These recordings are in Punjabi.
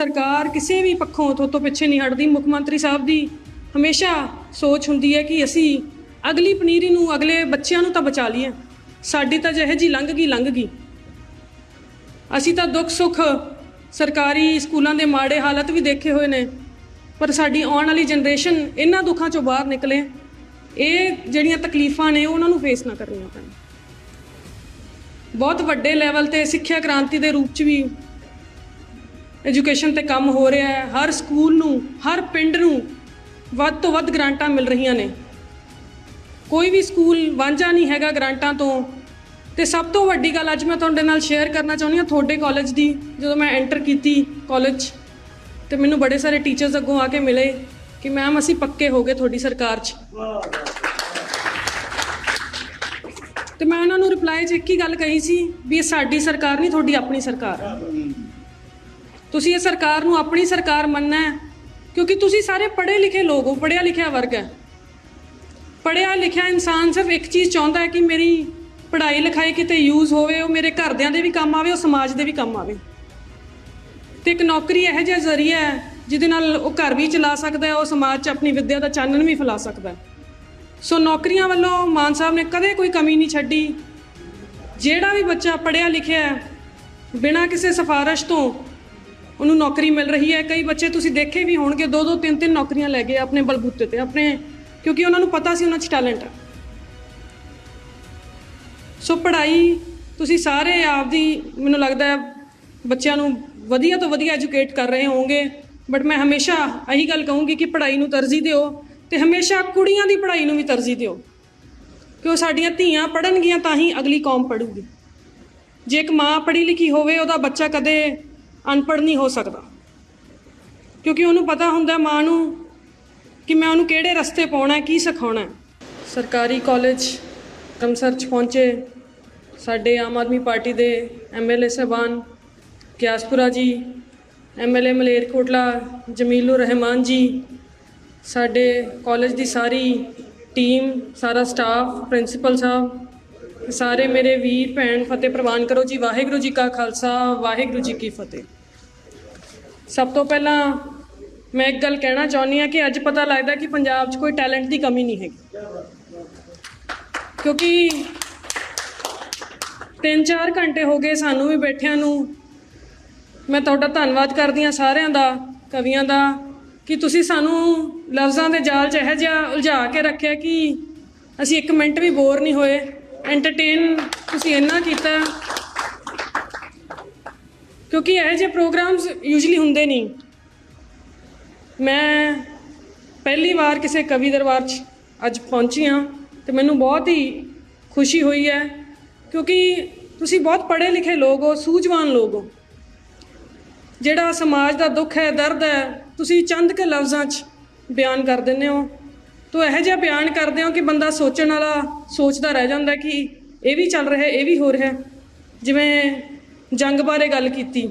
ਸਰਕਾਰ ਕਿਸੇ ਵੀ ਪੱਖੋਂ ਤੋਂ ਤੋਂ ਪਿੱਛੇ ਨਹੀਂ ਹਟਦੀ, ਮੁੱਖ ਮੰਤਰੀ ਸਾਹਿਬ ਦੀ ਹਮੇਸ਼ਾ ਸੋਚ ਹੁੰਦੀ ਹੈ ਕਿ ਅਸੀਂ ਅਗਲੀ ਪਨੀਰੀ ਨੂੰ ਅਗਲੇ ਬੱਚਿਆਂ ਨੂੰ ਤਾਂ ਬਚਾ ਲਈਏ। ਸਾਡੀ ਤਾਂ ਜਿਹੇ ਜੀ ਲੰਘ ਗਈ ਲੰਘ ਗਈ। ਅਸੀਂ ਤਾਂ ਦੁੱਖ ਸੁੱਖ ਸਰਕਾਰੀ ਸਕੂਲਾਂ ਦੇ ਮਾੜੇ ਹਾਲਤ ਵੀ ਦੇਖੇ ਹੋਏ ਨੇ, ਪਰ ਸਾਡੀ ਆਉਣ ਵਾਲੀ ਜਨਰੇਸ਼ਨ ਇਹਨਾਂ ਦੁੱਖਾਂ ਚੋਂ ਬਾਹਰ ਨਿਕਲੇ। ਇਹ ਜਿਹੜੀਆਂ ਤਕਲੀਫਾਂ ਨੇ, ਉਹਨਾਂ ਨੂੰ ਫੇਸ ਨਾ ਕਰਨੀਆਂ ਪੈਣ। ਬਹੁਤ ਵੱਡੇ ਲੈਵਲ ਤੇ ਸਿੱਖਿਆ ਕ੍ਰਾਂਤੀ ਦੇ ਰੂਪ 'ਚ ਵੀ ਐਜੂਕੇਸ਼ਨ ਤੇ ਕੰਮ ਹੋ ਰਿਹਾ ਹੈ। ਹਰ ਸਕੂਲ ਨੂੰ, ਹਰ ਪਿੰਡ ਨੂੰ ਵੱਧ ਤੋਂ ਵੱਧ ਗ੍ਰਾਂਟਾਂ ਮਿਲ ਰਹੀਆਂ ਨੇ। ਕੋਈ ਵੀ ਸਕੂਲ ਵਾਂਝਾ ਨਹੀਂ ਹੈਗਾ ਗ੍ਰਾਂਟਾਂ ਤੋਂ। ਤੇ ਸਭ ਤੋਂ ਵੱਡੀ ਗੱਲ ਅੱਜ ਮੈਂ ਤੁਹਾਡੇ ਨਾਲ ਸ਼ੇਅਰ ਕਰਨਾ ਚਾਹੁੰਦੀ ਹਾਂ ਤੁਹਾਡੇ ਕਾਲਜ ਦੀ, ਜਦੋਂ ਮੈਂ ਐਂਟਰ ਕੀਤੀ ਕਾਲਜ ਤੇ ਮੈਨੂੰ ਬੜੇ ਸਾਰੇ ਟੀਚਰਸ ਅੱਗੋਂ ਆ ਕੇ ਮਿਲੇ ਕਿ ਮੈਮ ਅਸੀਂ ਪੱਕੇ ਹੋ ਗਏ ਤੁਹਾਡੀ ਸਰਕਾਰ 'ਚ। ਤੇ ਮੈਂ ਉਹਨਾਂ ਨੂੰ ਰਿਪਲਾਈ 'ਚ ਇੱਕ ਹੀ ਗੱਲ ਕਹੀ ਸੀ ਵੀ ਇਹ ਸਾਡੀ ਸਰਕਾਰ ਨਹੀਂ, ਤੁਹਾਡੀ ਆਪਣੀ ਸਰਕਾਰ। ਹੈ ਤੁਸੀਂ ਇਹ ਸਰਕਾਰ ਨੂੰ ਆਪਣੀ ਸਰਕਾਰ ਮੰਨਣਾ ਹੈ, ਕਿਉਂਕਿ ਤੁਸੀਂ ਸਾਰੇ ਪੜ੍ਹੇ ਲਿਖੇ ਲੋਕ ਹੋ, ਪੜ੍ਹਿਆ ਲਿਖਿਆ ਵਰਗ ਹੈ। ਪੜ੍ਹਿਆ ਲਿਖਿਆ ਇਨਸਾਨ ਸਿਰਫ ਇੱਕ ਚੀਜ਼ ਚਾਹੁੰਦਾ ਹੈ ਕਿ ਮੇਰੀ ਪੜ੍ਹਾਈ ਲਿਖਾਈ ਕਿਤੇ ਯੂਜ਼ ਹੋਵੇ, ਉਹ ਮੇਰੇ ਘਰਦਿਆਂ ਦੇ ਵੀ ਕੰਮ ਆਵੇ, ਉਹ ਸਮਾਜ ਦੇ ਵੀ ਕੰਮ ਆਵੇ। ਤੇ ਇੱਕ ਨੌਕਰੀ ਇਹੋ ਜਿਹਾ ਜ਼ਰੀਆ ਹੈ, ਜਿਹਦੇ ਨਾਲ ਉਹ ਘਰ ਵੀ ਚਲਾ ਸਕਦਾ ਹੈ, ਉਹ ਸਮਾਜ 'ਚ ਆਪਣੀ ਵਿੱਦਿਆ ਦਾ ਚਾਨਣ ਵੀ ਫੈਲਾ ਸਕਦਾ ਸੋ ਨੌਕਰੀਆਂ ਵੱਲੋਂ ਮਾਨ ਸਾਹਿਬ ਨੇ ਕਦੇ ਕੋਈ ਕਮੀ ਨਹੀਂ ਛੱਡੀ। ਜਿਹੜਾ ਵੀ ਬੱਚਾ ਪੜ੍ਹਿਆ ਲਿਖਿਆ ਹੈ, ਬਿਨਾਂ ਕਿਸੇ ਸਿਫਾਰਿਸ਼ ਤੋਂ ਉਹਨੂੰ ਨੌਕਰੀ ਮਿਲ ਰਹੀ ਹੈ। ਕਈ ਬੱਚੇ ਤੁਸੀਂ ਦੇਖੇ ਵੀ ਹੋਣਗੇ ਦੋ ਦੋ ਤਿੰਨ ਤਿੰਨ ਨੌਕਰੀਆਂ ਲੈ ਗਏ ਆਪਣੇ ਬਲਬੂਤੇ ਤੇ, ਆਪਣੇ, ਕਿਉਂਕਿ ਉਹਨਾਂ ਨੂੰ ਪਤਾ ਸੀ ਉਹਨਾਂ 'ਚ ਟੈਲੈਂਟ ਹੈ। ਸੋ ਪੜ੍ਹਾਈ ਤੁਸੀਂ ਸਾਰੇ ਆਪਦੀ, ਮੈਨੂੰ ਲੱਗਦਾ ਹੈ, ਬੱਚਿਆਂ ਨੂੰ ਵਧੀਆ ਤੋਂ ਵਧੀਆ ਐਜੂਕੇਟ ਕਰ ਰਹੇ ਹੋਵੋਗੇ। ਬਟ ਮੈਂ ਹਮੇਸ਼ਾ ਇਹੀ ਗੱਲ ਕਹੂੰਗੀ ਕਿ ਪੜ੍ਹਾਈ ਨੂੰ ਤਰਜੀਹ ਦਿਓ ਤੇ ਹਮੇਸ਼ਾ ਕੁੜੀਆਂ ਦੀ ਪੜ੍ਹਾਈ ਨੂੰ ਵੀ ਤਰਜੀਹ ਦਿਓ। ਕਿ ਉਹ ਸਾਡੀਆਂ ਧੀਆਂ ਪੜ੍ਹਨਗੀਆਂ ਤਾਂ ਹੀ ਅਗਲੀ ਕੌਮ ਪੜ੍ਹੂਗੀ। ਜੇ ਇੱਕ ਮਾਂ ਪੜ੍ਹੀ ਲਿਖੀ ਹੋਵੇ, ਉਹਦਾ ਬੱਚਾ ਕਦੇ ਅਨਪੜ੍ਹ ਨਹੀਂ ਹੋ ਸਕਦਾ। ਕਿਉਂਕਿ ਉਹਨੂੰ ਪਤਾ ਹੁੰਦਾ ਮਾਂ ਨੂੰ ਕਿ ਮੈਂ ਉਹਨੂੰ ਕਿਹੜੇ ਰਸਤੇ ਪਾਉਣਾ ਕੀ ਸਿਖਾਉਣਾ ਸਰਕਾਰੀ ਕਾਲਜ ਕਮਸਰ ਚ ਪਹੁੰਚੇ। ਸਾਡੇ ਆਮ ਆਦਮੀ ਪਾਰਟੀ ਦੇ ਐਮਐਲਏ ਸਾਹਿਬਾਨ ਕਿਆਸਪੁਰਾ ਜੀ ਐਮਐਲਏ ਮਲੇਰਕੋਟਲਾ ਜਮੀਲੁਰ ਰਹਿਮਾਨ ਜੀ, ਸਾਡੇ ਕਾਲਜ ਦੀ ਸਾਰੀ ਟੀਮ, ਸਾਰਾ ਸਟਾਫ, ਪ੍ਰਿੰਸੀਪਲ ਸਾਹਿਬ ਸਾਰੇ ਮੇਰੇ ਵੀਰ, ਭੈਣ ਫਤਿਹ ਪ੍ਰਵਾਨ ਕਰੋ ਜੀ। ਵਾਹਿਗੁਰੂ ਜੀ ਕਾ ਖਾਲਸਾ, ਵਾਹਿਗੁਰੂ ਜੀ ਕੀ ਫਤਿਹ। ਸਭ ਤੋਂ ਪਹਿਲਾਂ ਮੈਂ ਇੱਕ ਗੱਲ ਕਹਿਣਾ ਚਾਹੁੰਦੀ ਹਾਂ ਕਿ ਅੱਜ ਪਤਾ ਲੱਗਦਾ ਕਿ ਪੰਜਾਬ 'ਚ ਕੋਈ ਟੈਲੈਂਟ ਦੀ ਕਮੀ ਨਹੀਂ ਹੈਗੀ। ਕਿਉਂਕਿ 3-4 ਘੰਟੇ ਹੋ ਗਏ ਸਾਨੂੰ ਵੀ ਬੈਠਿਆਂ ਨੂੰ। ਮੈਂ ਤੁਹਾਡਾ ਧੰਨਵਾਦ ਕਰਦੀ ਹਾਂ ਸਾਰਿਆਂ ਦਾ, ਕਵੀਆਂ ਦਾ, ਕਿ ਤੁਸੀਂ ਸਾਨੂੰ ਲਫ਼ਜ਼ਾਂ ਦੇ ਜਾਲ 'ਚ ਇਹੋ ਜਿਹਾ ਉਲਝਾ ਕੇ ਰੱਖਿਆ ਕਿ ਅਸੀਂ ਇੱਕ ਮਿੰਟ ਵੀ ਬੋਰ ਨਹੀਂ ਹੋਏ। ਐਂਟਰਟੇਨ ਤੁਸੀਂ ਇੰਨਾ ਕੀਤਾ। ਕਿਉਂਕਿ ਇਹੋ ਜਿਹੇ ਪ੍ਰੋਗਰਾਮਸ ਯੂਜੂਲੀ ਹੁੰਦੇ ਨਹੀਂ। ਮੈਂ ਪਹਿਲੀ ਵਾਰ ਕਿਸੇ ਕਵੀ ਦਰਬਾਰ 'ਚ ਅੱਜ ਪਹੁੰਚੀ ਹਾਂ ਤੇ ਮੈਨੂੰ ਬਹੁਤ ਹੀ ਖੁਸ਼ੀ ਹੋਈ ਹੈ। ਕਿਉਂਕਿ ਤੁਸੀਂ ਬਹੁਤ ਪੜ੍ਹੇ ਲਿਖੇ ਲੋਕ ਹੋ, ਸੂਝਵਾਨ ਲੋਕ ਹੋ। ਜਿਹੜਾ ਸਮਾਜ ਦਾ ਦੁੱਖ ਹੈ, ਦਰਦ ਹੈ, ਤੁਸੀਂ ਚੰਦ ਕੇ ਲਫ਼ਜ਼ਾਂ 'ਚ ਬਿਆਨ ਕਰ ਦਿੰਦੇ ਹੋ। ਤੋ ਇਹੋ ਜਿਹਾ ਬਿਆਨ ਕਰਦੇ ਹੋ ਕਿ ਬੰਦਾ ਸੋਚਣ ਵਾਲਾ ਸੋਚਦਾ ਰਹਿ ਜਾਂਦਾ ਕਿ ਇਹ ਵੀ ਚੱਲ ਰਿਹਾ, ਇਹ ਵੀ ਹੋ ਰਿਹਾ। ਜਿਵੇਂ ਜੰਗ ਬਾਰੇ ਗੱਲ ਕੀਤੀ।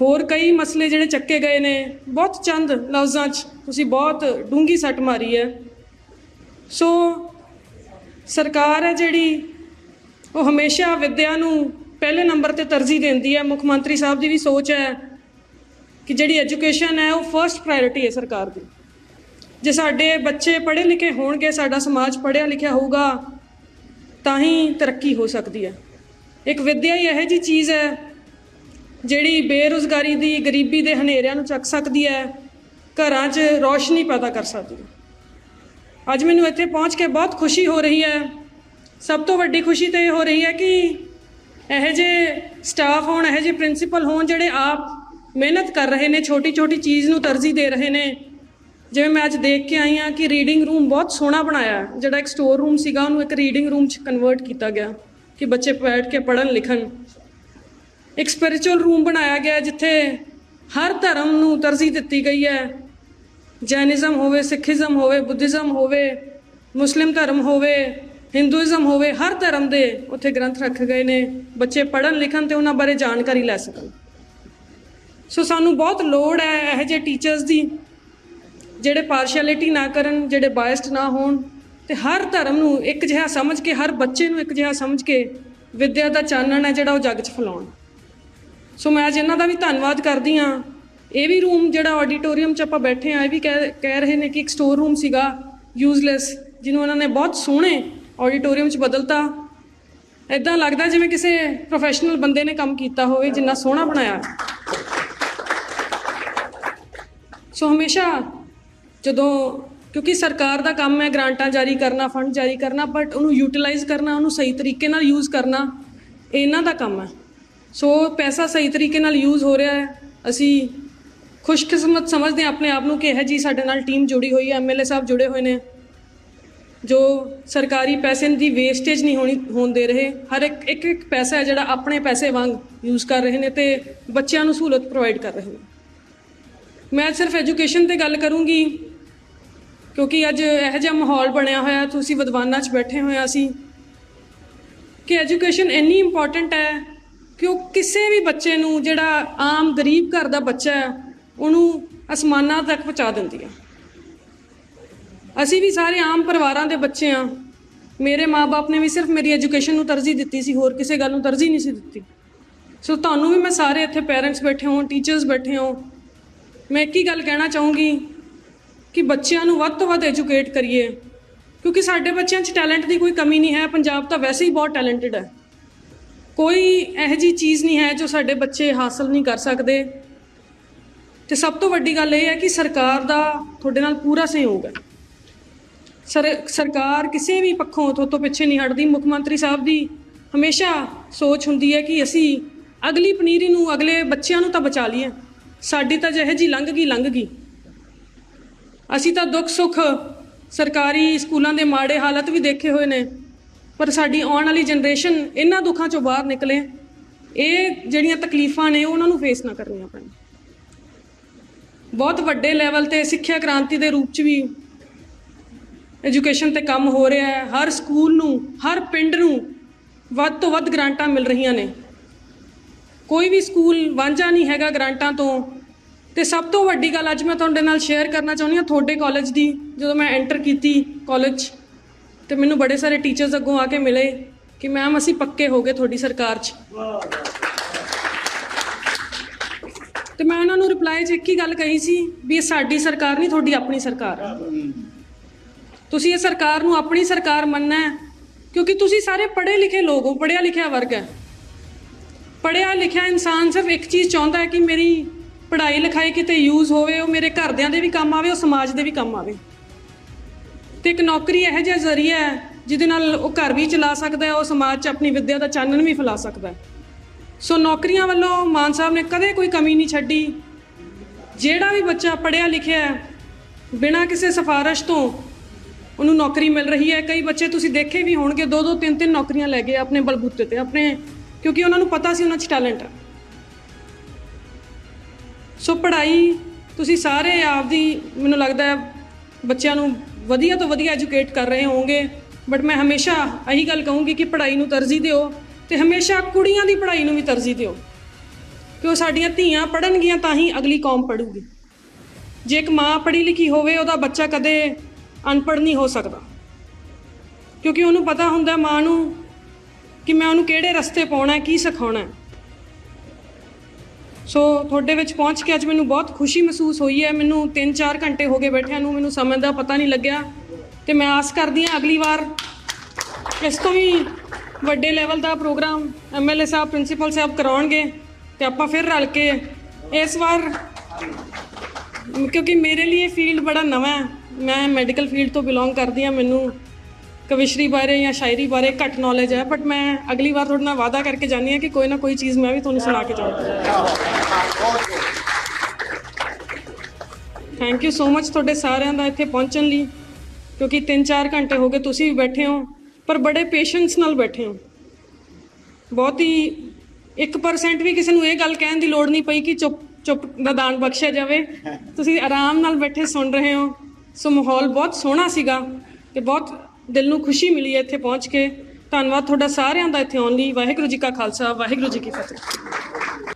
ਹੋਰ ਕਈ ਮਸਲੇ ਜਿਹੜੇ ਚੱਕੇ ਗਏ ਨੇ, ਬਹੁਤ ਚੰਦ ਲਫ਼ਜ਼ਾਂ 'ਚ ਤੁਸੀਂ ਬਹੁਤ ਡੂੰਗੀ ਸੱਟ ਮਾਰੀ ਹੈ। ਸੋ ਸਰਕਾਰ ਹੈ ਜਿਹੜੀ ਉਹ ਹਮੇਸ਼ਾ ਵਿਦਿਆ ਨੂੰ ਪਹਿਲੇ ਨੰਬਰ ਤੇ ਤਰਜੀਹ ਦਿੰਦੀ ਹੈ। ਮੁੱਖ ਮੰਤਰੀ ਸਾਹਿਬ ਦੀ ਵੀ ਸੋਚ ਹੈ ਕਿ ਜਿਹੜੀ ਐਜੂਕੇਸ਼ਨ ਹੈ ਉਹ ਫਰਸਟ ਪ੍ਰਾਇੋਰਟੀ ਹੈ ਸਰਕਾਰ ਦੀ। ਜੇ ਸਾਡੇ ਬੱਚੇ ਪੜ੍ਹੇ ਲਿਖੇ ਹੋਣਗੇ, ਸਾਡਾ ਸਮਾਜ ਪੜ੍ਹਿਆ ਲਿਖਿਆ ਹੋਊਗਾ, ਤਾਂ ਹੀ ਤਰੱਕੀ ਹੋ ਸਕਦੀ ਹੈ। ਇੱਕ ਵਿੱਦਿਆ ਹੀ ਇਹੋ ਜੀ ਚੀਜ਼ ਹੈ, ਜਿਹੜੀ ਬੇਰੁਜ਼ਗਾਰੀ ਦੀ, ਗਰੀਬੀ ਦੇ ਹਨੇਰਿਆਂ ਨੂੰ ਚੱਕ ਸਕਦੀ ਹੈ, ਘਰਾਂ 'ਚ ਰੌਸ਼ਨੀ ਪੈਦਾ ਕਰ ਸਕਦੀ ਹੈ। ਅੱਜ ਮੈਨੂੰ ਇੱਥੇ ਪਹੁੰਚ ਕੇ ਬਹੁਤ ਖੁਸ਼ੀ ਹੋ ਰਹੀ ਹੈ। ਸਭ ਤੋਂ ਵੱਡੀ ਖੁਸ਼ੀ ਤਾਂ ਇਹ ਹੋ ਰਹੀ ਹੈ ਕਿ ਇਹੋ ਜਿਹੇ ਸਟਾਫ ਹੋਣ, ਇਹੋ ਜਿਹੇ ਪ੍ਰਿੰਸੀਪਲ ਹੋਣ, ਜਿਹੜੇ ਆਪ ਮਿਹਨਤ ਕਰ ਰਹੇ ਨੇ ਛੋਟੀ ਛੋਟੀ ਚੀਜ਼ ਨੂੰ ਤਰਜੀਹ ਦੇ ਰਹੇ ਨੇ। ਜਿਵੇਂ ਮੈਂ ਅੱਜ ਦੇਖ ਕੇ ਆਈ ਹਾਂ ਕਿ ਰੀਡਿੰਗ ਰੂਮ ਬਹੁਤ ਸੋਹਣਾ ਬਣਾਇਆ ਹੈ। ਜਿਹੜਾ ਇੱਕ ਸਟੋਰ ਰੂਮ ਸੀਗਾ, ਉਹਨੂੰ ਇੱਕ ਰੀਡਿੰਗ ਰੂਮ 'ਚ ਕਨਵਰਟ ਕੀਤਾ ਗਿਆ ਕਿ ਬੱਚੇ ਬੈਠ ਕੇ ਪੜ੍ਹਨ ਲਿਖਣ। ਇੱਕ ਸਪਿਰਚੁਅਲ ਰੂਮ ਬਣਾਇਆ ਗਿਆ ਜਿੱਥੇ ਹਰ ਧਰਮ ਨੂੰ ਤਰਜੀਹ ਦਿੱਤੀ ਗਈ ਹੈ। ਜੈਨਿਜ਼ਮ ਹੋਵੇ, ਸਿੱਖੀਜ਼ਮ ਹੋਵੇ, ਬੁੱਧਿਜ਼ਮ ਹੋਵੇ, ਮੁਸਲਿਮ ਧਰਮ ਹੋਵੇ, ਹਿੰਦੂਇਜ਼ਮ ਹੋਵੇ, ਹਰ ਧਰਮ ਦੇ ਉੱਥੇ ਗ੍ਰੰਥ ਰੱਖੇ ਗਏ ਨੇ। ਬੱਚੇ ਪੜ੍ਹਨ ਲਿਖਣ ਤੇ ਉਹਨਾਂ ਬਾਰੇ ਜਾਣਕਾਰੀ ਲੈ ਸਕਣ। ਸੋ ਸਾਨੂੰ ਬਹੁਤ ਲੋੜ ਹੈ ਇਹੋ ਜਿਹੇ ਟੀਚਰਸ ਦੀ। ਜਿਹੜੇ ਪਾਰਸ਼ੈਲਿਟੀ ਨਾ ਕਰਨ, ਜਿਹੜੇ ਬਾਇਸਡ ਨਾ ਹੋਣ, ਤੇ ਹਰ ਧਰਮ ਨੂੰ ਇੱਕ ਜਿਹਾ ਸਮਝ ਕੇ, ਹਰ ਬੱਚੇ ਨੂੰ ਇੱਕ ਜਿਹਾ ਸਮਝ ਕੇ ਵਿੱਦਿਆ ਦਾ ਚਾਨਣ ਹੈ ਜਿਹੜਾ ਉਹ ਜੱਗ 'ਚ ਫੈਲਾਉਣ। ਸੋ ਮੈਂ ਅੱਜ ਇਹਨਾਂ ਦਾ ਵੀ ਧੰਨਵਾਦ ਕਰਦੀ ਹਾਂ। ਇਹ ਵੀ ਰੂਮ ਜਿਹੜਾ ਆਡੀਟੋਰੀਅਮ 'ਚ ਆਪਾਂ ਬੈਠੇ ਆ ਇਹ ਵੀ ਕਹਿ ਕਹਿ ਰਹੇ ਨੇ ਕਿ ਇੱਕ ਸਟੋਰ ਰੂਮ ਸੀਗਾ ਯੂਜ਼ਲੈਸ ਜਿਹਨੂੰ ਉਹਨਾਂ ਨੇ ਬਹੁਤ ਸੋਹਣੇ ਆਡੀਟੋਰੀਅਮ 'ਚ ਬਦਲਤਾ। ਇਦਾਂ ਲੱਗਦਾ ਜਿਵੇਂ ਕਿਸੇ ਪ੍ਰੋਫੈਸ਼ਨਲ ਬੰਦੇ ਨੇ ਕੰਮ ਕੀਤਾ ਹੋਵੇ, ਜਿੰਨਾ ਸੋਹਣਾ ਬਣਾਇਆ। ਸੋ ਹਮੇਸ਼ਾ ਜਦੋਂ, ਕਿਉਂਕਿ ਸਰਕਾਰ ਦਾ ਕੰਮ ਹੈ ਗ੍ਰਾਂਟਾਂ ਜਾਰੀ ਕਰਨਾ, ਫੰਡ ਜਾਰੀ ਕਰਨਾ ਬਟ ਉਹਨੂੰ ਯੂਟਿਲਾਈਜ਼ ਕਰਨਾ, ਉਹਨੂੰ ਸਹੀ ਤਰੀਕੇ ਨਾਲ ਯੂਜ਼ ਕਰਨਾ ਇਹਨਾਂ ਦਾ ਕੰਮ ਹੈ। ਸੋ ਪੈਸਾ ਸਹੀ ਤਰੀਕੇ ਨਾਲ ਯੂਜ਼ ਹੋ ਰਿਹਾ ਹੈ। ਅਸੀਂ ਖੁਸ਼ਕਿਸਮਤ ਸਮਝਦੇ ਹਾਂ ਆਪਣੇ ਆਪ ਨੂੰ ਕਿ ਇਹ ਜੀ ਸਾਡੇ ਨਾਲ ਟੀਮ ਜੁੜੀ ਹੋਈ ਹੈ ਐਮਐਲਏ ਸਾਹਿਬ ਜੁੜੇ ਹੋਏ ਨੇ, ਜੋ ਸਰਕਾਰੀ ਪੈਸੇ ਦੀ ਵੇਸਟੇਜ ਨਹੀਂ ਹੋਣੀ, ਹੋਣ ਦੇ ਰਹੇ। ਹਰ ਇੱਕ ਇੱਕ ਇੱਕ ਪੈਸਾ ਹੈ ਜਿਹੜਾ ਆਪਣੇ ਪੈਸੇ ਵਾਂਗ ਯੂਜ਼ ਕਰ ਰਹੇ ਨੇ ਤੇ ਬੱਚਿਆਂ ਨੂੰ ਸਹੂਲਤ ਪ੍ਰੋਵਾਈਡ ਕਰ ਰਹੇ ਨੇ। ਮੈਂ ਸਿਰਫ ਐਜੂਕੇਸ਼ਨ ਤੇ ਗੱਲ ਕਰੂੰਗੀ। ਕਿਉਂਕਿ ਅੱਜ ਇਹੋ ਜਿਹਾ ਮਾਹੌਲ ਬਣਿਆ ਹੋਇਆ, ਤੁਸੀਂ ਵਿਦਵਾਨਾਂ 'ਚ ਬੈਠੇ ਹੋਏ ਆ ਅਸੀਂ। ਕਿ ਐਜੂਕੇਸ਼ਨ ਇੰਨੀ ਇੰਪੋਰਟੈਂਟ ਹੈ ਕਿ ਉਹ ਕਿਸੇ ਵੀ ਬੱਚੇ ਨੂੰ, ਜਿਹੜਾ ਆਮ ਗਰੀਬ ਘਰ ਦਾ ਬੱਚਾ ਹੈ, ਉਹਨੂੰ ਅਸਮਾਨਾਂ ਤੱਕ ਪਹੁੰਚਾ ਦਿੰਦੀ ਹੈ ਅਸੀਂ ਵੀ ਸਾਰੇ ਆਮ ਪਰਿਵਾਰਾਂ ਦੇ ਬੱਚੇ ਆ। ਮੇਰੇ ਮਾਪੇ ਨੇ ਵੀ ਸਿਰਫ ਮੇਰੀ ਐਜੂਕੇਸ਼ਨ ਨੂੰ ਤਰਜੀਹ ਦਿੱਤੀ ਸੀ, ਹੋਰ ਕਿਸੇ ਗੱਲ ਨੂੰ ਤਰਜੀਹ ਨਹੀਂ ਸੀ ਦਿੱਤੀ। ਸੋ ਤੁਹਾਨੂੰ ਵੀ ਮੈਂ ਸਾਰੇ ਇੱਥੇ ਪੇਰੈਂਟਸ ਬੈਠੇ ਹੋ ਟੀਚਰਸ ਬੈਠੇ ਹੋ। ਮੈਂ ਇੱਕ ਹੀ ਗੱਲ ਕਹਿਣਾ ਚਾਹੂੰਗੀ ਕਿ ਬੱਚਿਆਂ ਨੂੰ ਵੱਧ ਤੋਂ ਵੱਧ ਐਜੂਕੇਟ ਕਰੀਏ। ਕਿਉਂਕਿ ਸਾਡੇ ਬੱਚਿਆਂ 'ਚ ਟੈਲੈਂਟ ਦੀ ਕੋਈ ਕਮੀ ਨਹੀਂ ਹੈ, ਪੰਜਾਬ ਤਾਂ ਵੈਸੇ ਹੀ ਬਹੁਤ ਟੈਲੈਂਟਡ ਹੈ। ਕੋਈ ਇਹੋ ਜੀ ਚੀਜ਼ ਨਹੀਂ ਹੈ ਜੋ ਸਾਡੇ ਬੱਚੇ ਹਾਸਲ ਨਹੀਂ ਕਰ ਸਕਦੇ। ਤੇ ਸਭ ਤੋਂ ਵੱਡੀ ਗੱਲ ਇਹ ਹੈ ਕਿ ਸਰਕਾਰ ਦਾ ਤੁਹਾਡੇ ਨਾਲ ਪੂਰਾ ਸਹਿਯੋਗ ਹੈ। ਸਰ, ਸਰਕਾਰ ਕਿਸੇ ਵੀ ਪੱਖੋਂ ਤੋਂ ਪਿੱਛੇ ਨਹੀਂ ਹਟਦੀ। ਮੁੱਖ ਮੰਤਰੀ ਸਾਹਿਬ ਦੀ ਹਮੇਸ਼ਾ ਸੋਚ ਹੁੰਦੀ ਹੈ ਕਿ ਅਸੀਂ ਅਗਲੀ ਪਨੀਰੀ ਨੂੰ ਅਗਲੇ ਬੱਚਿਆਂ ਨੂੰ ਤਾਂ ਬਚਾ ਲਈਏ। ਸਾਡੀ ਤਾਂ ਜਿਹੇ ਜੀ ਲੰਘ ਗਈ ਲੰਘ ਗਈ। ਅਸੀਂ ਤਾਂ ਦੁੱਖ ਸੁੱਖ ਸਰਕਾਰੀ ਸਕੂਲਾਂ ਦੇ ਮਾੜੇ ਹਾਲਤ ਵੀ ਦੇਖੇ ਹੋਏ ਨੇ, ਪਰ ਸਾਡੀ ਆਉਣ ਵਾਲੀ ਜਨਰੇਸ਼ਨ ਇਹਨਾਂ ਦੁੱਖਾਂ ਚੋਂ ਬਾਹਰ ਨਿਕਲੇ, ਇਹ ਜਿਹੜੀਆਂ ਤਕਲੀਫਾਂ ਨੇ ਉਹਨਾਂ ਨੂੰ ਫੇਸ ਨਾ ਕਰਨੀਆਂ ਪੈਣ। ਬਹੁਤ ਵੱਡੇ ਲੈਵਲ ਤੇ ਸਿੱਖਿਆ ਕ੍ਰਾਂਤੀ ਦੇ ਰੂਪ 'ਚ ਵੀ ਐਜੂਕੇਸ਼ਨ ਤੇ ਕੰਮ ਹੋ ਰਿਹਾ ਹੈ, ਹਰ ਸਕੂਲ ਨੂੰ, ਹਰ ਪਿੰਡ ਨੂੰ ਵੱਧ ਤੋਂ ਵੱਧ ਗ੍ਰਾਂਟਾਂ ਮਿਲ ਰਹੀਆਂ ਨੇ। ਕੋਈ ਵੀ ਸਕੂਲ ਵਾਂਝਾ ਨਹੀਂ ਹੈਗਾ ਗ੍ਰਾਂਟਾਂ ਤੋਂ ਤੇ ਸਭ ਤੋਂ ਵੱਡੀ ਗੱਲ ਅੱਜ ਮੈਂ ਤੁਹਾਡੇ ਨਾਲ ਸ਼ੇਅਰ ਕਰਨਾ ਚਾਹੁੰਦੀ ਹਾਂ ਤੁਹਾਡੇ ਕਾਲਜ ਦੀ, ਜਦੋਂ ਮੈਂ ਐਂਟਰ ਕੀਤੀ ਕਾਲਜ ਤੇ ਮੈਨੂੰ ਬੜੇ ਸਾਰੇ ਟੀਚਰਸ ਅੱਗੋਂ ਆ ਕੇ ਮਿਲੇ ਕਿ ਮੈਮ ਅਸੀਂ ਪੱਕੇ ਹੋ ਗਏ ਤੁਹਾਡੀ ਸਰਕਾਰ 'ਚ। ਤੇ ਮੈਂ ਉਹਨਾਂ ਨੂੰ ਰਿਪਲਾਈ 'ਚ ਇੱਕ ਹੀ ਗੱਲ ਕਹੀ ਸੀ ਵੀ ਇਹ ਸਾਡੀ ਸਰਕਾਰ ਨਹੀਂ, ਤੁਹਾਡੀ ਆਪਣੀ ਸਰਕਾਰ ਹੈ ਤੁਸੀਂ ਇਹ ਸਰਕਾਰ ਨੂੰ ਆਪਣੀ ਸਰਕਾਰ ਮੰਨਣਾ ਹੈ, ਕਿਉਂਕਿ ਤੁਸੀਂ ਸਾਰੇ ਪੜ੍ਹੇ ਲਿਖੇ ਲੋਕ ਹੋ ਪੜ੍ਹਿਆ ਲਿਖਿਆ ਵਰਗ ਹੈ। ਪੜ੍ਹਿਆ ਲਿਖਿਆ ਇਨਸਾਨ ਸਿਰਫ ਇੱਕ ਚੀਜ਼ ਚਾਹੁੰਦਾ ਹੈ ਕਿ ਮੇਰੀ ਪੜ੍ਹਾਈ ਲਿਖਾਈ ਕਿਤੇ ਯੂਜ਼ ਹੋਵੇ, ਉਹ ਮੇਰੇ ਘਰਦਿਆਂ ਦੇ ਵੀ ਕੰਮ ਆਵੇ, ਉਹ ਸਮਾਜ ਦੇ ਵੀ ਕੰਮ ਆਵੇ। ਤੇ ਇੱਕ ਨੌਕਰੀ ਇਹੋ ਜਿਹਾ ਜ਼ਰੀਆ ਹੈ, ਜਿਹਦੇ ਨਾਲ ਉਹ ਘਰ ਵੀ ਚਲਾ ਸਕਦਾ ਹੈ, ਉਹ ਸਮਾਜ 'ਚ ਆਪਣੀ ਵਿੱਦਿਆ ਦਾ ਚਾਨਣ ਵੀ ਫੈਲਾ ਸਕਦਾ ਹੈ। ਸੋ ਨੌਕਰੀਆਂ ਵੱਲੋਂ ਮਾਨ ਸਾਹਿਬ ਨੇ ਕਦੇ ਕੋਈ ਕਮੀ ਨਹੀਂ ਛੱਡੀ। ਜਿਹੜਾ ਵੀ ਬੱਚਾ ਪੜ੍ਹਿਆ ਲਿਖਿਆ ਹੈ, ਬਿਨਾਂ ਕਿਸੇ ਸਿਫਾਰਿਸ਼ ਤੋਂ ਉਹਨੂੰ ਨੌਕਰੀ ਮਿਲ ਰਹੀ ਹੈ। ਕਈ ਬੱਚੇ ਤੁਸੀਂ ਦੇਖੇ ਵੀ ਹੋਣਗੇ ਦੋ ਦੋ ਤਿੰਨ ਤਿੰਨ ਨੌਕਰੀਆਂ ਲੈ ਗਏ ਆਪਣੇ ਬਲਬੂਤੇ ਤੇ, ਆਪਣੇ, ਕਿਉਂਕਿ ਉਹਨਾਂ ਨੂੰ ਪਤਾ ਸੀ ਉਹਨਾਂ 'ਚ ਟੈਲੈਂਟ ਹੈ। ਸੋ ਪੜ੍ਹਾਈ ਤੁਸੀਂ ਸਾਰੇ ਆਪਦੀ, ਮੈਨੂੰ ਲੱਗਦਾ ਹੈ, ਬੱਚਿਆਂ ਨੂੰ ਵਧੀਆ ਤੋਂ ਵਧੀਆ ਐਜੂਕੇਟ ਕਰ ਰਹੇ ਹੋਵੋਗੇ। ਬਟ ਮੈਂ ਹਮੇਸ਼ਾ ਇਹੀ ਗੱਲ ਕਹੂੰਗੀ ਕਿ ਪੜ੍ਹਾਈ ਨੂੰ ਤਰਜੀਹ ਦਿਓ ਤੇ ਹਮੇਸ਼ਾ ਕੁੜੀਆਂ ਦੀ ਪੜ੍ਹਾਈ ਨੂੰ ਵੀ ਤਰਜੀਹ ਦਿਓ। ਕਿ ਉਹ ਸਾਡੀਆਂ ਧੀਆਂ ਪੜ੍ਹਨਗੀਆਂ ਤਾਂ ਹੀ ਅਗਲੀ ਕੌਮ ਪੜ੍ਹੂਗੀ। ਜੇ ਇੱਕ ਮਾਂ ਪੜ੍ਹੀ ਲਿਖੀ ਹੋਵੇ, ਉਹਦਾ ਬੱਚਾ ਕਦੇ ਅਨਪੜ੍ਹ ਨਹੀਂ ਹੋ ਸਕਦਾ। ਕਿਉਂਕਿ ਉਹਨੂੰ ਪਤਾ ਹੁੰਦਾ ਮਾਂ ਨੂੰ ਕਿ ਮੈਂ ਉਹਨੂੰ ਕਿਹੜੇ ਰਸਤੇ ਪਾਉਣਾ ਕੀ ਸਿਖਾਉਣਾ ਸੋ ਤੁਹਾਡੇ ਵਿੱਚ ਪਹੁੰਚ ਕੇ ਅੱਜ ਮੈਨੂੰ ਬਹੁਤ ਖੁਸ਼ੀ ਮਹਿਸੂਸ ਹੋਈ ਹੈ। ਮੈਨੂੰ 3-4 ਘੰਟੇ ਹੋ ਗਏ ਬੈਠਿਆਂ ਨੂੰ, ਮੈਨੂੰ ਸਮੇਂ ਦਾ ਪਤਾ ਨਹੀਂ ਲੱਗਿਆ। ਤੇ ਮੈਂ ਆਸ ਕਰਦੀ ਹਾਂ ਅਗਲੀ ਵਾਰ ਇਸ ਤੋਂ ਵੀ ਵੱਡੇ ਲੈਵਲ ਦਾ ਪ੍ਰੋਗਰਾਮ ਐਮਐਲਏ ਸਾਹਿਬ ਪ੍ਰਿੰਸੀਪਲ ਸਾਹਿਬ ਕਰਾਉਣਗੇ ਤੇ ਆਪਾਂ ਫਿਰ ਰਲ ਕੇ ਇਸ ਵਾਰ, ਕਿਉਂਕਿ ਮੇਰੇ ਲਈ ਇਹ ਫੀਲਡ ਬੜਾ ਨਵਾਂ ਹੈ। ਮੈਂ ਮੈਡੀਕਲ ਫੀਲਡ ਤੋਂ ਬਿਲੋਂਗ ਕਰਦੀ ਹਾਂ। ਮੈਨੂੰ ਕਵਿਸ਼ਰੀ ਬਾਰੇ ਜਾਂ ਸ਼ਾਇਰੀ ਬਾਰੇ ਘੱਟ ਨੌਲੇਜ ਹੈ ਬਟ ਮੈਂ ਅਗਲੀ ਵਾਰ ਤੁਹਾਡੇ ਨਾਲ ਵਾਅਦਾ ਕਰਕੇ ਜਾਣੀ ਹਾਂ ਕਿ ਕੋਈ ਨਾ ਕੋਈ ਚੀਜ਼ ਮੈਂ ਵੀ ਤੁਹਾਨੂੰ ਸੁਣਾ ਕੇ ਜਾਊਂਗੀ। ਥੈਂਕ ਯੂ ਸੋ ਮਚ ਤੁਹਾਡੇ ਸਾਰਿਆਂ ਦਾ ਇੱਥੇ ਪਹੁੰਚਣ ਲਈ, ਕਿਉਂਕਿ 3-4 ਘੰਟੇ ਹੋ ਗਏ ਤੁਸੀਂ ਵੀ ਬੈਠੇ ਹੋ, ਪਰ ਬੜੇ ਪੇਸ਼ੈਂਸ ਨਾਲ ਬੈਠੇ ਹੋ। ਬਹੁਤ ਹੀ 1% ਵੀ ਕਿਸੇ ਨੂੰ ਇਹ ਗੱਲ ਕਹਿਣ ਦੀ ਲੋੜ ਨਹੀਂ ਪਈ ਕਿ ਚੁੱਪ ਚੁੱਪ ਦਾ ਦਾਨ ਬਖਸ਼ਿਆ ਜਾਵੇ। ਤੁਸੀਂ ਆਰਾਮ ਨਾਲ ਬੈਠੇ ਸੁਣ ਰਹੇ ਹੋ। ਸੋ ਮਾਹੌਲ ਬਹੁਤ ਸੋਹਣਾ ਸੀਗਾ ਤੇ ਬਹੁਤ ਦਿਲ ਨੂੰ ਖੁਸ਼ੀ ਮਿਲੀ ਹੈ ਇੱਥੇ ਪਹੁੰਚ ਕੇ। ਧੰਨਵਾਦ ਤੁਹਾਡਾ ਸਾਰਿਆਂ ਦਾ ਇੱਥੇ ਆਉਣ ਲਈ। ਵਾਹਿਗੁਰੂ ਜੀ ਕਾ ਖਾਲਸਾ, ਵਾਹਿਗੁਰੂ ਜੀ ਕੀ ਫਤਿਹ।